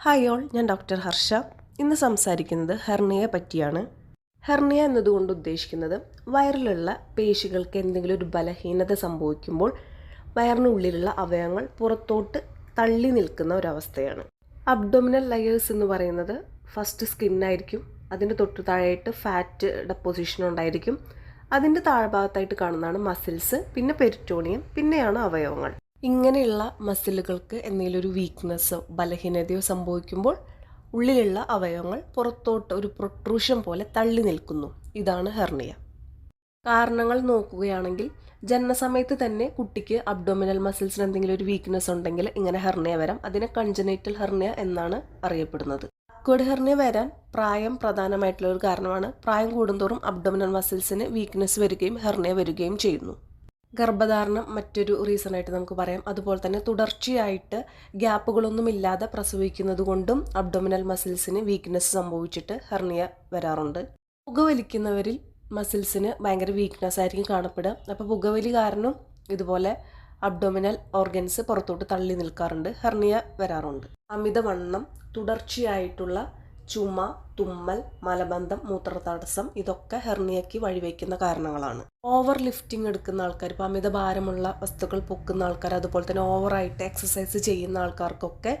Hi all ഞാൻ doctor Harsha. ഇന്ന് സംസാരിക്കുന്നത് ഹെർണിയെ പറ്റിയാണ്. ഹെർണിയ എന്നതുകൊണ്ട് ഉദ്ദേശിക്കുന്നത് വയറിലുള്ള പേശികൾക്ക് എന്തെങ്കിലും ഒരു ബലഹീനത സംഭവിക്കുമ്പോൾ വയറിനുള്ളിലുള്ള അവയവങ്ങൾ പുറത്തോട്ട് തള്ളി നിൽക്കുന്ന ഒരവസ്ഥയാണ്. അബ്ഡോമിനൽ ലയേഴ്സ് എന്ന് പറയുന്നത് ഫസ്റ്റ് സ്കിന്നായിരിക്കും അതിന്റെ തൊട്ട് താഴെയായിട്ട് ഫാറ്റ് ഡെപ്പോസിഷൻ ഉണ്ടായിരിക്കും. അതിന്റെ താഴ്ഭാഗത്തായിട്ട് കാണുന്നതാണ് മസിൽസ് പിന്നെ പെരിറ്റോണിയം പിന്നെയാണ് അവയവങ്ങൾ. ഇങ്ങനെയുള്ള മസിലുകൾക്ക് എന്തെങ്കിലും ഒരു വീക്ക്നെസ്സോ ബലഹീനതയോ സംഭവിക്കുമ്പോൾ ഉള്ളിലുള്ള അവയവങ്ങൾ പുറത്തോട്ട് ഒരു പ്രൊട്രൂഷൻ പോലെ തള്ളി നിൽക്കുന്നു. ഇതാണ് ഹെർണിയ കാരണങ്ങൾ നോക്കുകയാണെങ്കിൽ ജനനസമയത്ത് തന്നെ കുട്ടിക്ക് അബ്ഡോമിനൽ മസിൽസിന് എന്തെങ്കിലും ഒരു വീക്ക്നെസ് ഉണ്ടെങ്കിൽ ഇങ്ങനെ ഹെർണിയ വരാം. അതിനെ കൺജനൈറ്റൽ ഹെർണിയ എന്നാണ് അറിയപ്പെടുന്നത്. അക്വേഡ് ഹെർണിയ വരാൻ പ്രായം പ്രധാനമായിട്ടുള്ള ഒരു കാരണമാണ്. പ്രായം കൂടുന്തോറും അബ്ഡോമിനൽ മസിൽസിന് വീക്ക്നെസ് വരികയും ഹെർണിയ വരികയും ചെയ്യുന്നു. ഗർഭധാരണം മറ്റൊരു റീസൺ ആയിട്ട് നമുക്ക് പറയാം. അതുപോലെ തന്നെ തുടർച്ചയായിട്ട് ഗ്യാപ്പുകളൊന്നുമില്ലാതെ പ്രസവിക്കുന്നത് കൊണ്ടും അബ്ഡോമിനൽ മസിൽസിന് വീക്ക്നെസ് സംഭവിച്ചിട്ട് ഹെർണിയ വരാറുണ്ട്. പുകവലിക്കുന്നവരിൽ മസിൽസിന് ഭയങ്കര വീക്ക്നെസ് ആയിരിക്കും കാണപ്പെടുക. അപ്പോൾ പുകവലി കാരണം ഇതുപോലെ അബ്ഡോമിനൽ ഓർഗൻസ് പുറത്തോട്ട് തള്ളി നിൽക്കാറുണ്ട്. ഹെർണിയ വരാറുണ്ട്. അമിതവണ്ണം തുടർച്ചയായിട്ടുള്ള ചുമ തുമ്മൽ മലബന്ധം മൂത്രതടസ്സം ഇതൊക്കെ ഹെർണിയയ്ക്ക് വഴിവെക്കുന്ന കാരണങ്ങളാണ്. ഓവർ ലിഫ്റ്റിംഗ് എടുക്കുന്ന ആൾക്കാർ ഇപ്പോൾ അമിത ഭാരമുള്ള വസ്തുക്കൾ പൊക്കുന്ന ആൾക്കാർ അതുപോലെ തന്നെ ഓവറായിട്ട് എക്സസൈസ് ചെയ്യുന്ന ആൾക്കാർക്കൊക്കെ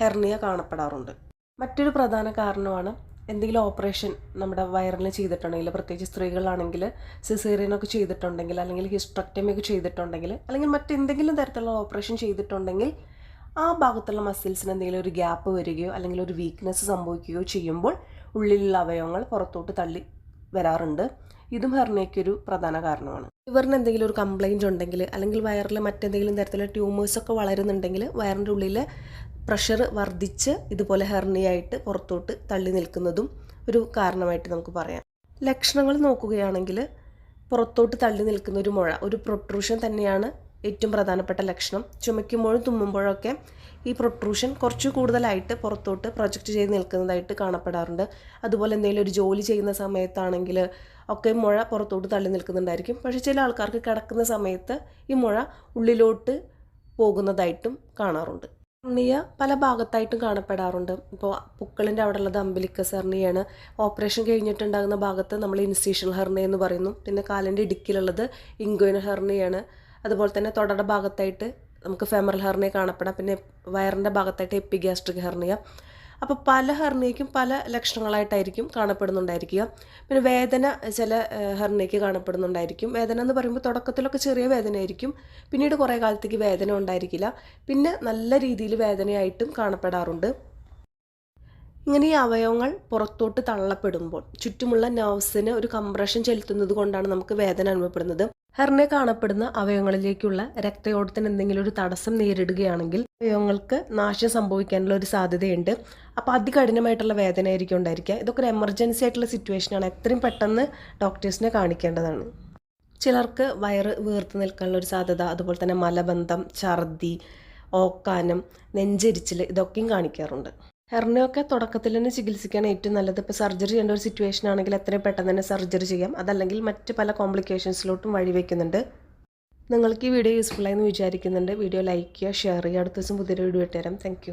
ഹെർണിയ കാണപ്പെടാറുണ്ട്. മറ്റൊരു പ്രധാന കാരണമാണ് എന്തെങ്കിലും ഓപ്പറേഷൻ നമ്മുടെ വയറിൽ ചെയ്തിട്ടുണ്ടെങ്കിൽ പ്രത്യേകിച്ച് സ്ത്രീകളാണെങ്കിൽ സിസേറിയനൊക്കെ ചെയ്തിട്ടുണ്ടെങ്കിൽ അല്ലെങ്കിൽ ഹിസ്ട്രക്ടമി ഒക്കെ ചെയ്തിട്ടുണ്ടെങ്കിൽ അല്ലെങ്കിൽ മറ്റെന്തെങ്കിലും തരത്തിലുള്ള ഓപ്പറേഷൻ ചെയ്തിട്ടുണ്ടെങ്കിൽ ആ ഭാഗത്തുള്ള മസിൽസിന് എന്തെങ്കിലും ഒരു ഗ്യാപ്പ് വരികയോ അല്ലെങ്കിൽ ഒരു വീക്ക്നെസ് സംഭവിക്കുകയോ ചെയ്യുമ്പോൾ ഉള്ളിലുള്ള അവയവങ്ങൾ പുറത്തോട്ട് തള്ളി വരാറുണ്ട്. ഇതും ഹെർണയ്ക്കൊരു പ്രധാന കാരണമാണ്. ഇവറിന് എന്തെങ്കിലും ഒരു കംപ്ലൈന്റ് ഉണ്ടെങ്കിൽ അല്ലെങ്കിൽ വയറിൽ മറ്റെന്തെങ്കിലും തരത്തിലുള്ള ട്യൂമേഴ്സൊക്കെ വളരുന്നുണ്ടെങ്കിൽ വയറിന്റെ ഉള്ളിൽ പ്രഷർ വർദ്ധിച്ച് ഇതുപോലെ ഹെർണിയായിട്ട് പുറത്തോട്ട് തള്ളി നിൽക്കുന്നതും ഒരു കാരണമായിട്ട് നമുക്ക് പറയാം. ലക്ഷണങ്ങൾ നോക്കുകയാണെങ്കിൽ പുറത്തോട്ട് തള്ളി നിൽക്കുന്ന ഒരു മുഴ ഒരു പ്രൊട്രൂഷൻ തന്നെയാണ് ഏറ്റവും പ്രധാനപ്പെട്ട ലക്ഷണം. ചുമയ്ക്കുമ്പോഴും തുമ്മുമ്പോഴൊക്കെ ഈ പ്രൊട്രൂഷൻ കുറച്ച് കൂടുതലായിട്ട് പുറത്തോട്ട് പ്രൊജക്റ്റ് ചെയ്ത് നിൽക്കുന്നതായിട്ട് കാണപ്പെടാറുണ്ട്. അതുപോലെ എന്തെങ്കിലും ഒരു ജോലി ചെയ്യുന്ന സമയത്താണെങ്കിൽ ഒക്കെ മുഴ പുറത്തോട്ട് തള്ളി നിൽക്കുന്നുണ്ടായിരിക്കും. പക്ഷേ ചില ആൾക്കാർക്ക് കിടക്കുന്ന സമയത്ത് ഈ മുഴ ഉള്ളിലോട്ട് പോകുന്നതായിട്ടും കാണാറുണ്ട്. ഹെർണിയ പല ഭാഗത്തായിട്ടും കാണപ്പെടാറുണ്ട്. ഇപ്പോൾ പുക്കളിന്റെ അവിടെ ഉള്ളത് അമ്പലിക്കസ് ഹെർണിയാണ്. ഓപ്പറേഷൻ കഴിഞ്ഞിട്ടുണ്ടാകുന്ന ഭാഗത്ത് നമ്മൾ ഇൻസ്റ്റീഷണൽ ഹെർണിയ എന്ന് പറയുന്നു. പിന്നെ കാലിന്റെ ഇടുക്കിലുള്ളത് ഇൻഗോയിൻ ഹെർണിയാണ്. അതുപോലെ തന്നെ തൊടയുടെ ഭാഗത്തായിട്ട് നമുക്ക് ഫെമറൽ ഹെർണിയ കാണപ്പെടാം. പിന്നെ വയറിന്റെ ഭാഗത്തായിട്ട് എപ്പിഗ്യാസ്ട്രിക് ഹെർണിയ അപ്പോൾ പല ഹെർണിയയ്ക്കും പല ലക്ഷണങ്ങളായിട്ടായിരിക്കും കാണപ്പെടുന്നുണ്ടായിരിക്കുക. പിന്നെ വേദന ചില ഹെർണിയയ്ക്ക് കാണപ്പെടുന്നുണ്ടായിരിക്കും. വേദന എന്ന് പറയുമ്പോൾ തുടക്കത്തിലൊക്കെ ചെറിയ വേദനയായിരിക്കും. പിന്നീട് കുറേ കാലത്തേക്ക് വേദന ഉണ്ടായിരിക്കില്ല. പിന്നെ നല്ല രീതിയിൽ വേദനയായിട്ടും കാണപ്പെടാറുണ്ട്. ഇങ്ങനെ ഈ അവയവങ്ങൾ പുറത്തോട്ട് തള്ളപ്പെടുമ്പോൾ ചുറ്റുമുള്ള നർവ്സിന് ഒരു കംപ്രഷൻ ചെലുത്തുന്നത് കൊണ്ടാണ് നമുക്ക് വേദന അനുഭവപ്പെടുന്നത്. ഹെർണെ കാണപ്പെടുന്ന അവയവങ്ങളിലേക്കുള്ള രക്തയോട്ടത്തിന് എന്തെങ്കിലും ഒരു തടസ്സം നേരിടുകയാണെങ്കിൽ അവയവങ്ങൾക്ക് നാശം സംഭവിക്കാനുള്ള ഒരു സാധ്യതയുണ്ട്. അപ്പോൾ അതികഠിനമായിട്ടുള്ള വേദന ആയിരിക്കും ഉണ്ടായിരിക്കുക. ഇതൊക്കെ ഒരു എമർജൻസി ആയിട്ടുള്ള സിറ്റുവേഷൻ ആണ്. എത്രയും പെട്ടെന്ന് ഡോക്ടേഴ്സിനെ കാണിക്കേണ്ടതാണ്. ചിലർക്ക് വയറ് വീർത്ത് നിൽക്കാനുള്ള ഒരു സാധ്യത അതുപോലെ തന്നെ മലബന്ധം ഛർദി ഓക്കാനം നെഞ്ചരിച്ചിൽ ഇതൊക്കെയും കാണിക്കാറുണ്ട്. ഹെർണിയൊക്കെ തുടക്കത്തിൽ തന്നെ ചികിത്സിക്കാൻ ഏറ്റവും നല്ലത്. ഇപ്പോൾ സർജറി ചെയ്യേണ്ട ഒരു സിറ്റുവേഷൻ ആണെങ്കിൽ എത്രയും പെട്ടെന്ന് തന്നെ സർജറി ചെയ്യാം. അതല്ലെങ്കിൽ മറ്റ് പല കോംപ്ലിക്കേഷൻസിലോട്ടും വഴിവെക്കുന്നുണ്ട് നിങ്ങൾക്ക് ഈ വീഡിയോ യൂസ്ഫുൾ ആയെന്ന് വിചാരിക്കുന്നുണ്ട്. വീഡിയോ ലൈക്ക് ചെയ്യുക ഷെയർ ചെയ്യുക. അടുത്ത ദിവസം പുതിയൊരു വീഡിയോ ഇട്ടുതരാം താങ്ക്